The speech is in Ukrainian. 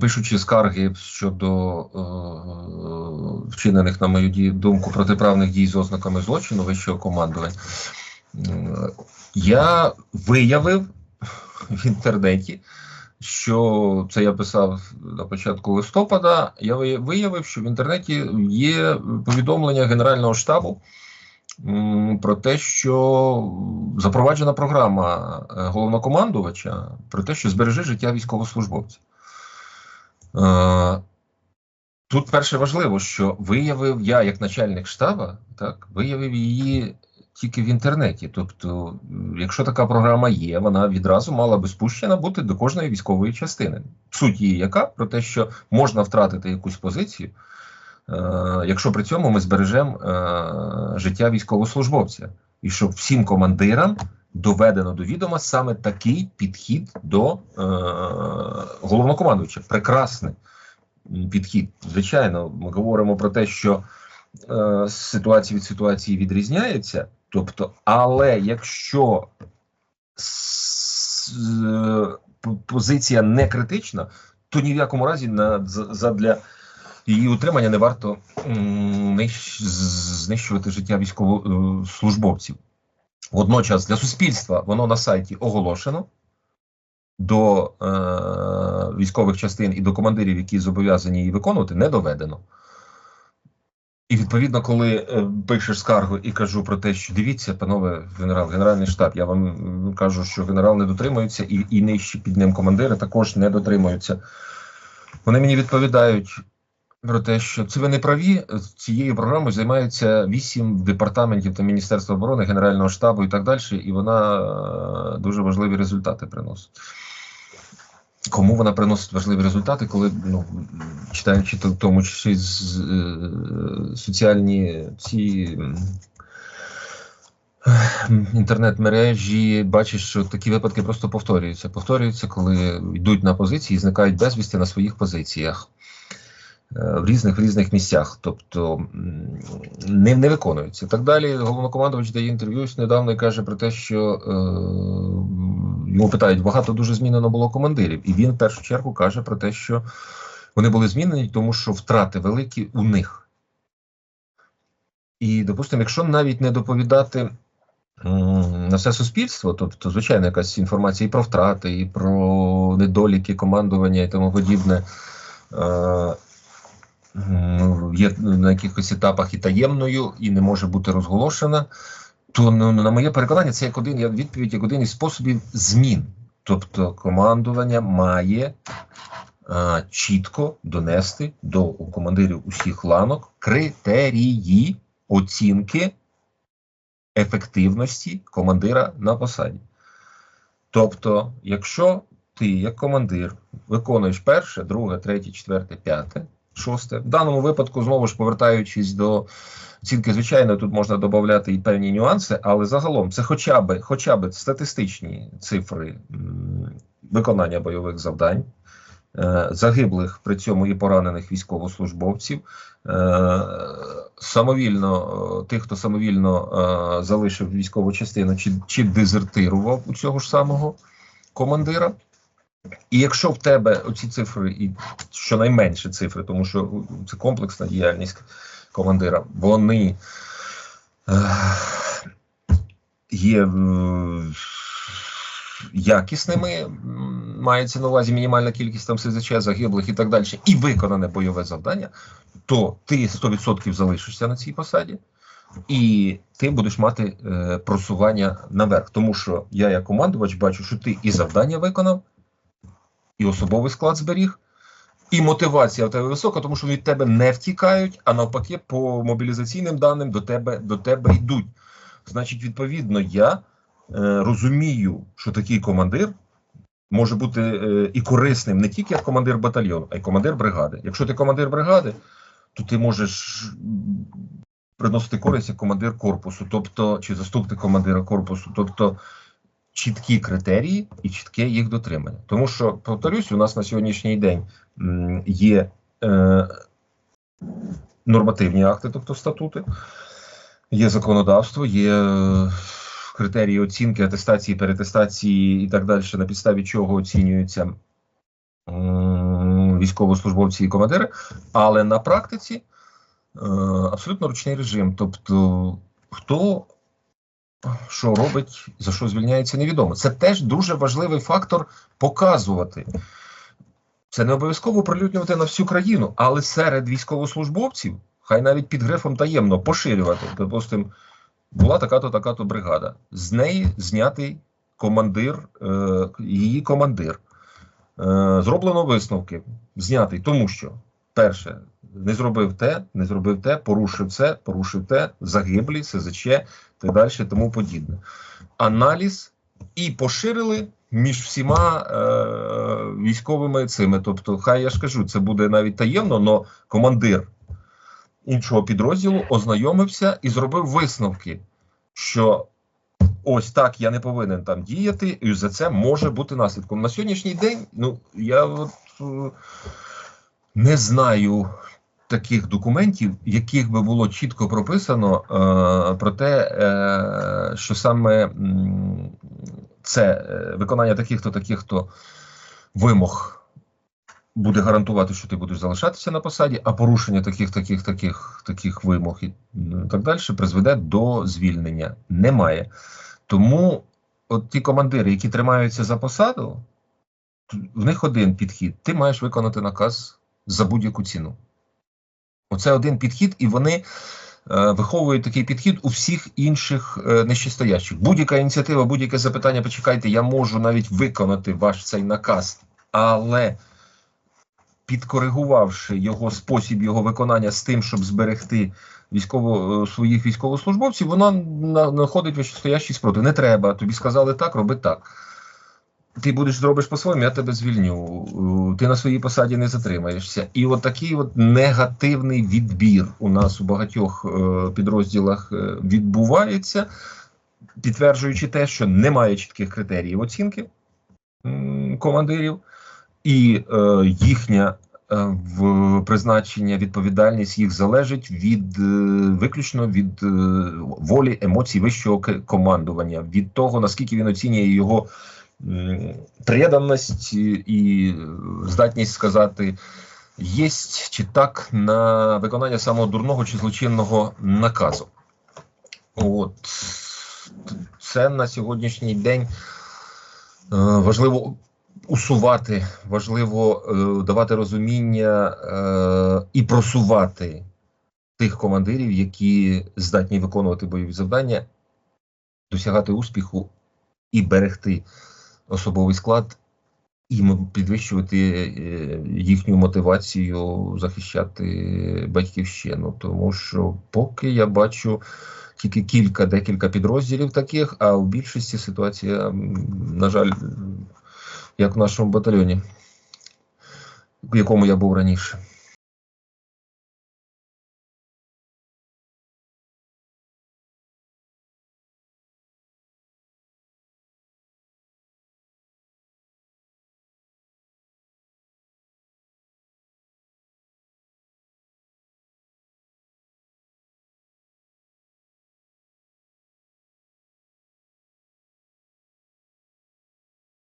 пишучи скарги щодо е, вчинених, на мою думку, протиправних дій з ознаками злочину вищого командування, я виявив в інтернеті, що це я писав на початку листопада. Я виявив, що в інтернеті є повідомлення Генерального штабу про те, що запроваджена програма е, головнокомандувача про те, що збережи життя військовослужбовця. Е, Тут перше важливо, що виявив я, як начальник штаба, так, виявив її тільки в інтернеті. Тобто, якщо така програма є, вона відразу мала би спущена бути до кожної військової частини. Суть її яка? Про те, що можна втратити якусь позицію, е, якщо при цьому ми збережемо е, життя військовослужбовця. І щоб всім командирам доведено до відома саме такий підхід до е, головнокомандуюча. Прекрасний підхід. Звичайно, ми говоримо про те, що е, ситуація від ситуації відрізняється. Тобто, але якщо е, позиція не критична, то ні в якому разі на за- задля її утримання не варто знищувати життя військовослужбовців. Водночас для суспільства воно на сайті оголошено до е, військових частин і до командирів, які зобов'язані її виконувати, не доведено. І відповідно, коли е, пишеш скаргу і кажу про те, що дивіться, панове генерал, генеральний штаб, я вам кажу, що генерал не дотримується, і, і нижчі під ним командири також не дотримуються. Вони мені відповідають про те, що це ви не праві. Цією програмою займаються вісім департаментів та Міністерства оборони, Генерального штабу і так далі, і вона е, дуже важливі результати приносить. Кому вона приносить важливі результати, коли ну, читаючи в тому числі з, е, соціальні ці ем, інтернет-мережі, бачиш, що такі випадки просто повторюються. Повторюються, коли йдуть на позиції і зникають безвісти на своїх позиціях в різних в різних місцях, тобто не, не виконуються. Так далі, головнокомандувач дає інтерв'ю недавно і каже про те, що е, йому питають, багато дуже змінено було командирів, і він в першу чергу каже про те, що вони були змінені, тому що втрати великі у них. І, допустимо, якщо навіть не доповідати на все суспільство, тобто, звичайно, якась інформація і про втрати, і про недоліки командування і тому подібне. Є на якихось етапах і таємною, і не може бути розголошена, то ну, на моє переконання, це як один відповідь, як один із способів змін. Тобто командування має е, чітко донести до командирів усіх ланок критерії оцінки ефективності командира на посаді. Тобто, якщо ти, як командир, виконуєш перше, друге, третє, четверте, п'яте, шосте, в даному випадку, знову ж повертаючись до оцінки, звичайно, тут можна додати і певні нюанси, але загалом це хоча б, хоча б статистичні цифри виконання бойових завдань. е, Загиблих при цьому і поранених військовослужбовців, е, самовільно е, тих, хто самовільно залишив військову частину чи, чи дезертирував у цього ж самого командира. І якщо в тебе оці цифри, і щонайменше цифри, тому що це комплексна діяльність командира, вони е, є е, якісними, мається на увазі мінімальна кількість там СЗЧ, загиблих і так далі, і виконане бойове завдання, то ти 100% залишишся на цій посаді. І ти будеш мати е, просування наверх, тому що я, як командувач, бачу, що ти і завдання виконав, і особовий склад зберіг, і мотивація в тебе висока, тому що від тебе не втікають, а навпаки, по мобілізаційним даним до тебе, до тебе йдуть. Значить, відповідно, я е, розумію, що такий командир може бути е, і корисним не тільки як командир батальйону, а й командир бригади. Якщо ти командир бригади, то ти можеш приносити користь як командир корпусу, тобто чи заступник командира корпусу, тобто чіткі критерії і чітке їх дотримання. Тому що, повторюсь, у нас на сьогоднішній день є е, нормативні акти, тобто статути, є законодавство, є е, критерії оцінки, атестації, перетестації і так далі, на підставі чого оцінюються військовослужбовці і командири, але на практиці е, абсолютно ручний режим. Тобто, хто що робить, за що звільняється, невідомо. Це теж дуже важливий фактор показувати. Це не обов'язково прилюднювати на всю країну, але серед військовослужбовців, хай навіть під грифом таємно поширювати. Допустимо, була така-то, така-то бригада. З неї знятий командир, е, її командир. Е, зроблено висновки. Знятий, тому що, перше, не зробив те, не зробив те, порушив це, порушив те, загиблі, СЗЧ, так далі, тому подібне. Аналіз і поширили між всіма е, військовими цими. Тобто, хай я ж кажу, це буде навіть таємно, але командир іншого підрозділу ознайомився і зробив висновки, що ось так я не повинен там діяти, і за це може бути наслідком. На сьогоднішній день, ну я от е, не знаю таких документів, яких би було чітко прописано е, про те, е, що саме це е, виконання таких-то таких-то вимог буде гарантувати, що ти будеш залишатися на посаді, а порушення таких, таких, таких, таких вимог і так далі призведе до звільнення. Немає. Тому от ті командири, які тримаються за посаду, в них один підхід: ти маєш виконати наказ за будь-яку ціну. Оце один підхід, і вони е, виховують такий підхід у всіх інших е, нижчестоящих. Будь-яка ініціатива, будь-яке запитання, почекайте, я можу навіть виконати ваш цей наказ, але підкоригувавши його спосіб його виконання з тим, щоб зберегти військово е, своїх військовослужбовців, вона на- знаходить вищестоящий спротив. Не треба. Тобі сказали так, роби так. Ти будеш зробиш по-своєму, я тебе звільню. Ти на своїй посаді не затримаєшся. І от такий от негативний відбір у нас у багатьох е, підрозділах е, відбувається, підтверджуючи те, що немає чітких критеріїв оцінки командирів, і е, їхня в призначення відповідальність їх залежить від виключно від волі емоцій вищого командування, від того наскільки він оцінює його преданість і- здатність сказати єсть чи так на виконання самого дурного чи злочинного наказу. От це на сьогоднішній день е, важливо усувати, важливо е, давати розуміння е, і просувати тих командирів, які здатні виконувати бойові завдання, досягати успіху і берегти особовий склад, і підвищувати е, їхню мотивацію захищати батьківщину. Тому що поки я бачу тільки кілька, декілька підрозділів таких, а в більшості ситуація, на жаль, як в нашому батальйоні, в якому я був раніше.